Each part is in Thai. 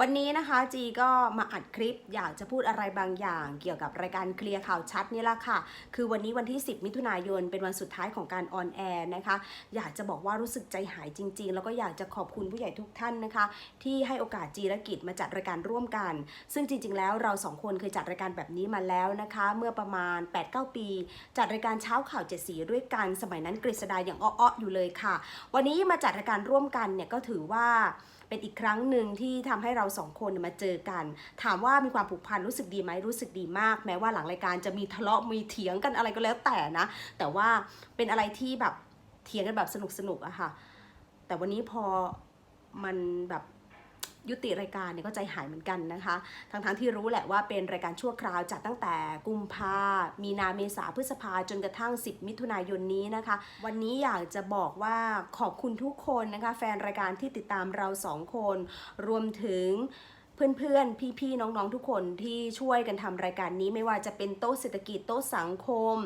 วันนี้นะคะจีก็มาอัดคลิปอยากจะพูดอะไรบางอย่าง เกี่ยวกับรายการเคลียร์ข่าวชัดนี่แหละค่ะ คือวันนี้วันที่ 10 มิถุนายนเป็นวันสุดท้ายของการออนแอร์นะคะ อยากจะบอกว่ารู้สึกใจหายจริง ๆ แล้วก็อยากจะขอบคุณผู้ใหญ่ทุกท่านนะคะ ที่ให้โอกาสจีรกิจมาจัดรายการร่วมกัน ซึ่งจริง ๆ แล้วเราสองคนเคยจัดรายการแบบนี้มาแล้วนะคะ เมื่อประมาณ 8-9 ปี จัดรายการเช้าข่าวเจ็ดสีด้วยกันสมัยนั้นกฤษดาอย่างอ้อๆอยู่เลยค่ะ วันนี้มาจัดรายการร่วมกันเนี่ยก็ถือว่าเป็นอีกครั้งหนึ่งที่ทำให้เราสองคนมาเจอกัน ถามว่ามีความผูกพันรู้สึกดีไหมรู้สึกดีมาก แม้ว่าหลังรายการจะมีทะเลาะมีเถียงกันอะไรก็แล้วแต่นะ แต่ว่าเป็นอะไรที่แบบเถียงกันแบบสนุกสนุกอะค่ะ แต่วันนี้พอมันแบบ ยุติรายการเนี่ยก็ใจหายเหมือนกันนะคะ ทั้งๆที่รู้แหละว่าเป็นรายการชั่วคราวจัดตั้งแต่กุมภา มีนาเมษาพฤษภาจนกระทั่ง 10 มิถุนายนนี้นะคะ วันนี้อยากจะบอกว่าขอบคุณทุกคนนะคะ แฟนรายการที่ติดตามเราสองคน รวมถึงเพื่อนๆ พี่ๆ น้องๆ ทุกคนที่ช่วยกันทำรายการนี้ไม่ว่าจะเป็นโต๊ะเศรษฐกิจ โต๊ะสังคม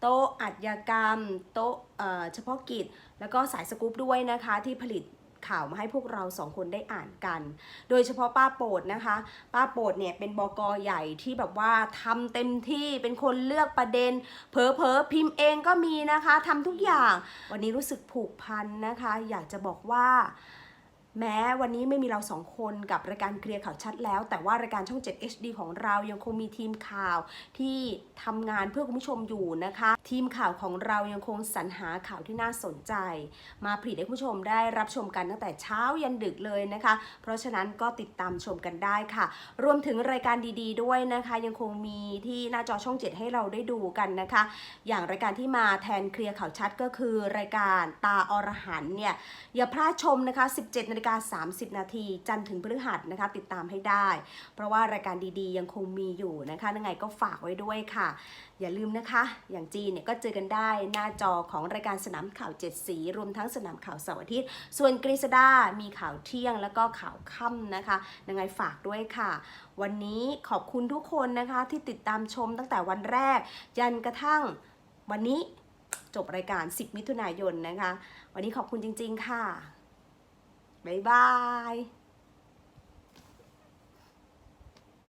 โต๊ะอัจญากรรม โต๊ะเอ่อเฉพาะกิจ แล้วก็สายสกู๊ปด้วยนะคะที่ผลิต ข่าวมาให้พวกเราสองคนได้อ่านกัน โดยเฉพาะป้าโปรดนะคะ ป้าโปรดเนี่ยเป็นบกใหญ่ที่แบบว่าทำเต็มที่เป็นคนเลือกประเด็น เผลอๆพิมพ์เองก็มีนะคะทำทุกอย่าง วันนี้รู้สึกผูกพันนะคะ อยากจะบอกว่า แม้วันนี้ไม่มีเราสองคนกับรายการเคลียร์ข่าวชัดแล้ว แต่ว่ารายการช่อง 7 HD ของเรายังคงมีทีมข่าวที่ทำงานเพื่อคุณผู้ชมอยู่นะคะ ทีมข่าวของเรายังคงสรรหาข่าวที่น่าสนใจ มาผลิตให้คุณผู้ชมได้รับชมกันตั้งแต่เช้ายันดึกเลยนะคะ เพราะฉะนั้นก็ติดตามชมกันได้ค่ะ รวมถึงรายการดีๆ ด้วยนะคะ ยังคงมีที่หน้าจอช่อง 7 ให้เราได้ดูกันนะคะ อย่างรายการที่มาแทนเคลียร์ข่าวชัดก็คือรายการตาอรหันเนี่ยอย่าพลาดชมนะคะ 17นาฬิกา 30 นาที จันทร์ถึงพฤหัสนะคะ ติดตามให้ได้ เพราะว่ารายการดีๆ ยังคงมีอยู่นะคะยังไงก็ฝากไว้ด้วยค่ะ อย่าลืมนะคะ อย่างจีนเนี่ยก็เจอกันได้หน้าจอของรายการสนามข่าวเจ็ดสี รวมทั้งสนามข่าวเสาร์อาทิตย์ ส่วนกฤษดา มีข่าวเที่ยงแล้วก็ข่าวค่ำนะคะ ยังไงฝากด้วยค่ะ วันนี้ขอบคุณทุกคนนะคะที่ติดตามชมตั้งแต่วันแรก ยันกระทั่งวันนี้จบรายการ 10 มิถุนายนนะคะ วันนี้ขอบคุณจริง ๆ ค่ะ บ๊ายบาย